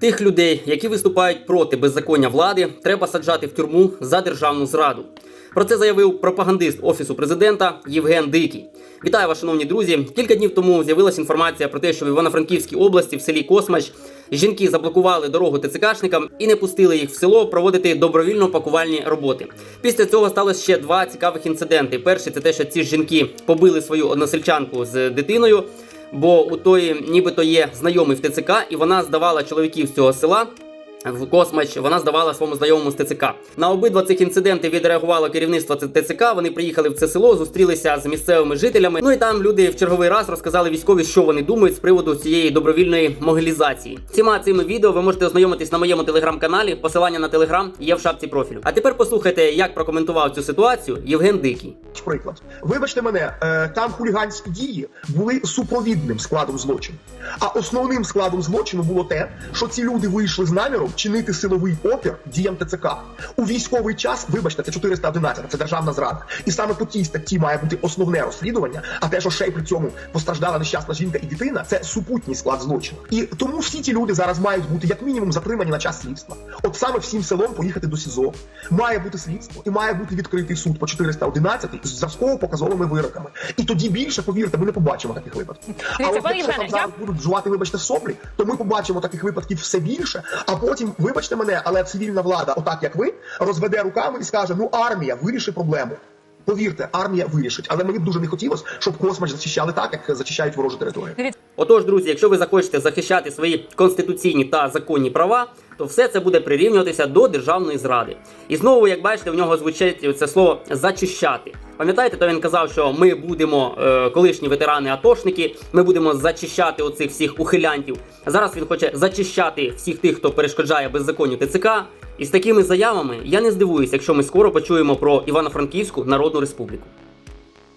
Тих людей, які виступають проти беззаконня влади, треба саджати в тюрму за державну зраду. Про це заявив пропагандист офісу президента Євген Дикий. Вітаю вас, шановні друзі. Кілька днів тому з'явилася інформація про те, що в Івано-Франківській області в селі Космач жінки заблокували дорогу ТЦКшникам і не пустили їх в село проводити добровільно пакувальні роботи. Після цього сталося ще два цікавих інциденти. Перший це те, що ці жінки побили свою односельчанку з дитиною бо у тої нібито є знайомий в ТЦК, і вона здавала чоловіків з цього села. В Космач вона здавала своєму знайомому з ТЦК. На обидва цих інциденти відреагувало керівництво ТЦК. Вони приїхали в це село, зустрілися з місцевими жителями. Ну і там люди в черговий раз розказали військові, що вони думають з приводу цієї добровільної могилізації. Всіма цими відео ви можете ознайомитись на моєму телеграм-каналі. Посилання на телеграм є в шапці профілю. А тепер послухайте, як прокоментував цю ситуацію Євген Дикий. Приклад, вибачте мене, е, там хуліганські дії були супровідним складом злочину. А основним складом злочину було те, що ці люди вийшли з наміром чинити силовий опір діям ТЦК у військовий час. Вибачте, це 411, це державна зрада. І саме по тій статті має бути основне розслідування. А те, що ще й при цьому постраждала нещасна жінка і дитина, це супутній склад злочину. І тому всі ці люди зараз мають бути як мінімум затримані на час слідства. От саме всім селом поїхати до СІЗО. Має бути слідство і має бути відкритий суд по 411 з зразково показовими вироками. І тоді більше, повірте, ми не побачимо таких випадків. А от якщо там зараз будуть жувати, вибачте, соплі, то ми побачимо таких випадків все більше. А потім, вибачте мене, але цивільна влада, отак як ви, розведе руками і скаже: ну армія вирішить проблему. Повірте, армія вирішить, але мені б дуже не хотілося, щоб космач зачищали так, як зачищають ворожу територію. Отож, друзі, якщо ви захочете захищати свої конституційні та законні права, то все це буде прирівнюватися до державної зради. І знову, як бачите, в нього звучить це слово зачищати. Пам'ятаєте, то він казав, що ми будемо е, колишні ветерани-атошники, ми будемо зачищати оцих всіх ухилянтів. Зараз він хоче зачищати всіх тих, хто перешкоджає беззаконню ТЦК. І з такими заявами я не здивуюся, якщо ми скоро почуємо про Івано-Франківську Народну Республіку.